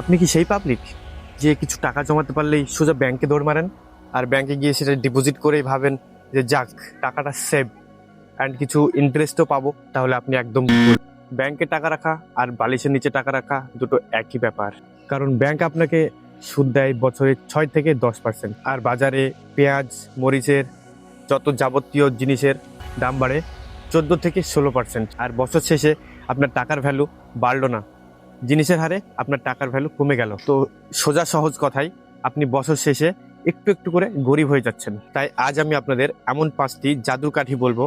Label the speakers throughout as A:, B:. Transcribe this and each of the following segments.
A: আপনি কি সেই পাবলিক যে কিছু টাকা জমাতে পারলেই সোজা ব্যাংকে দৌড় মারেন? আর ব্যাংকে গিয়ে সেটা ডিপোজিট করেই ভাবেন যে যাক, টাকাটা সেভ অ্যান্ড কিছু ইন্টারেস্টও পাবো, তাহলে আপনি একদম। ব্যাংকে টাকা রাখা আর বালিশের নিচে টাকা রাখা দুটো একই ব্যাপার। কারণ ব্যাংক আপনাকে সুদ দেয় বছরে ছয় থেকে দশ পার্সেন্ট আর বাজারে পেঁয়াজ, মরিচের যত যাবতীয় জিনিসের দাম বাড়ে, চোদ্দ থেকে ষোলো পার্সেন্ট আর বছর শেষে আপনার টাকার ভ্যালু বাড়লো না। জিনিসের হারে আপনার টাকার ভ্যালু কমে গেল। তো সোজা সহজ কথাই, আপনি বছর শেষে একটু একটু করে গরিব হয়ে যাচ্ছেন। তাই আজ আমি আপনাদের এমন পাঁচটি জাদুর কাঠি বলব,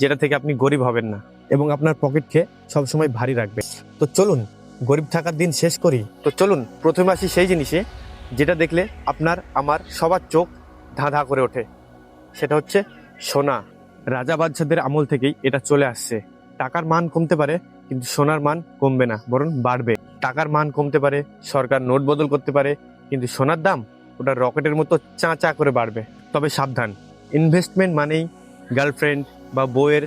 A: যেটা থেকে আপনি গরিব হবেন না এবং আপনার পকেটকে সবসময় ভারী রাখবে তো চলুন, গরিব থাকার দিন শেষ করি। তো চলুন, প্রথমে আসি সেই জিনিসে, যেটা দেখলে আপনার, আমার সবার চোখ ধা ধা করে ওঠে। সেটা হচ্ছে সোনা। রাজা বাদশাদের আমল থেকেই এটা চলে আসছে। টাকার মান কমতে পারে কিন্তু সোনার মান কমবে না, বরং বাড়বে। টাকার মান কমতে পারে, সরকার নোট বদল করতে পারে, কিন্তু সোনার দাম ওটা রকেটের মতো চা চা করে বাড়বে। তবে সাবধান ইনভেস্টমেন্ট মানেই গার্লফ্রেন্ড বা বউয়ের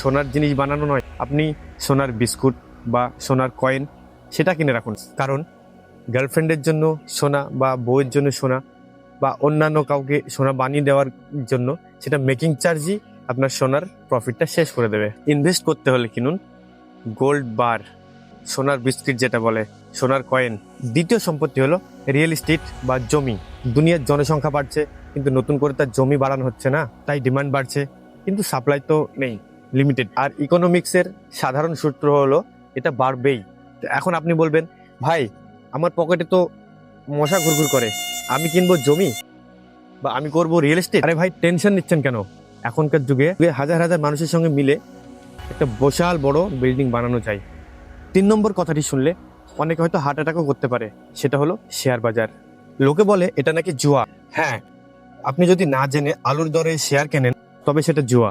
A: সোনার জিনিস বানানো নয়। আপনি সোনার বিস্কুট বা সোনার কয়েন সেটা কিনে রাখুন। কারণ গার্লফ্রেন্ডের জন্য সোনা বা বউয়ের জন্য সোনা বা অন্যান্য কাউকে সোনা বানিয়ে দেওয়ার জন্য সেটা মেকিং চার্জই আপনার সোনার প্রফিটটা শেষ করে দেবে। ইনভেস্ট করতে হলে কিনুন গোল্ড বার, সোনার বিস্কিট যেটা বলে, সোনার কয়েন। দ্বিতীয় সম্পত্তি হলো রিয়েল এস্টেট বা জমি। দুনিয়ার জনসংখ্যা বাড়ছে, কিন্তু নতুন করে তার জমি বাড়ানো হচ্ছে না, তাই ডিমান্ড বাড়ছে, কিন্তু সাপ্লাই তো নেই লিমিটেড আর ইকোনমিক্সের সাধারণ সূত্র হলো, এটা বাড়বেই। এখন আপনি বলবেন, ভাই, আমার পকেটে তো মশা ঘুরঘুর করে, আমি কিনবো জমি? বা আমি করব রিয়েল এস্টেট? আরে ভাই টেনশন নিচ্ছেন কেন? এখনকার যুগে হাজার হাজার মানুষের সঙ্গে মিলে একটা বিশাল বড় বিল্ডিং বানানো যায়। তিন নম্বর কথাটি শুনলে অনেকে হয়তো হার্ট অ্যাটাকও করতে পারে, সেটা হলো শেয়ার বাজার। লোকে বলে এটা নাকি জুয়া। হ্যাঁ আপনি যদি না জেনে আলুর দরে শেয়ার কেনেন, তবে সেটা জুয়া।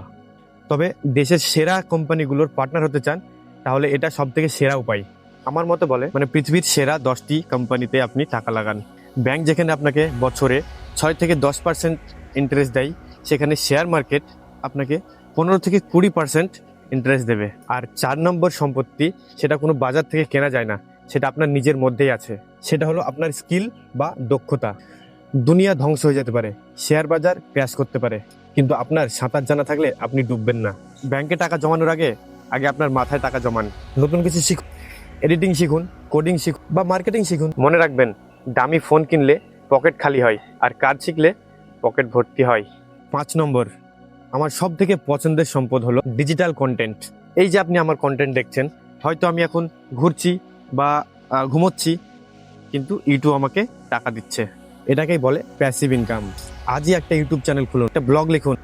A: তবে দেশের সেরা কোম্পানিগুলোর পার্টনার হতে চান, তাহলে এটা সব থেকে সেরা উপায়। আমার মতে বলে মানে পৃথিবীর সেরা দশটি কোম্পানিতে আপনি টাকা লাগান। ব্যাংক যেখানে আপনাকে বছরে ছয় থেকে দশ পার্সেন্ট ইন্টারেস্ট দেয়, সেখানে শেয়ার মার্কেট আপনাকে পনেরো থেকে কুড়ি পার্সেন্ট ইন্টারেস্ট দেবে। আর চার নম্বর সম্পত্তি, সেটা কোনো বাজার থেকে কেনা যায় না, সেটা আপনার নিজের মধ্যেই আছে। সেটা হলো আপনার স্কিল বা দক্ষতা। দুনিয়া ধ্বংস হয়ে যেতে পারে শেয়ার বাজার ক্র্যাশ করতে পারে, কিন্তু আপনার সাঁতার জানা থাকলে আপনি ডুববেন না। ব্যাংকে টাকা জমানোর আগে আগে আপনার মাথায় টাকা জমান। নতুন কিছু শিখুন এডিটিং শিখুন কোডিং শিখুন বা মার্কেটিং শিখুন। মনে রাখবেন, দামি ফোন কিনলে পকেট খালি হয়, আর কাজ শিখলে পকেট ভর্তি হয়। পাঁচ নম্বর। আমার সব থেকে পছন্দের সম্পদ হলো ডিজিটাল কন্টেন্ট এই যে আপনি আমার কন্টেন্ট দেখছেন, হয়তো আমি এখন ঘুরছি বা ঘুমোচ্ছি, কিন্তু ইউটিউব আমাকে টাকা দিচ্ছে। এটাকেই বলে প্যাসিভ ইনকাম আজই একটা ইউটিউব চ্যানেল খুলুন, একটা ব্লগ লিখুন,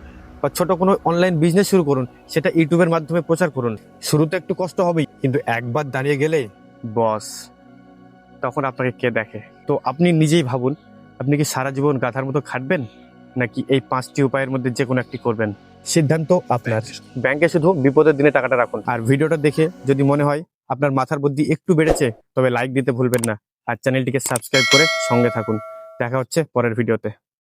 A: বা ছোট কোনো অনলাইন বিজনেস শুরু করুন, সেটা ইউটিউবের মাধ্যমে প্রচার করুন। শুরুতে একটু কষ্ট হবেই, কিন্তু একবার দাঁড়িয়ে গেলে বস তখন আপনাকে কে দেখে? তো আপনি নিজেই ভাবুন, আপনি কি সারা জীবন গাধার মতো খাটবেন? নাকি এই পাঁচটি উপায়ের মধ্যে যে কোনো একটি করবেন? সিদ্ধান্ত আপনার। ব্যাংকে শুধু বিপদের দিনে টাকাটা রাখুন। আর ভিডিওটা দেখে যদি মনে হয় আপনার মাথার বুদ্ধি একটু বেড়েছে তবে লাইক দিতে ভুলবেন না। আর চ্যানেলটিকে সাবস্ক্রাইব করে সঙ্গে থাকুন। দেখা হচ্ছে পরের ভিডিওতে।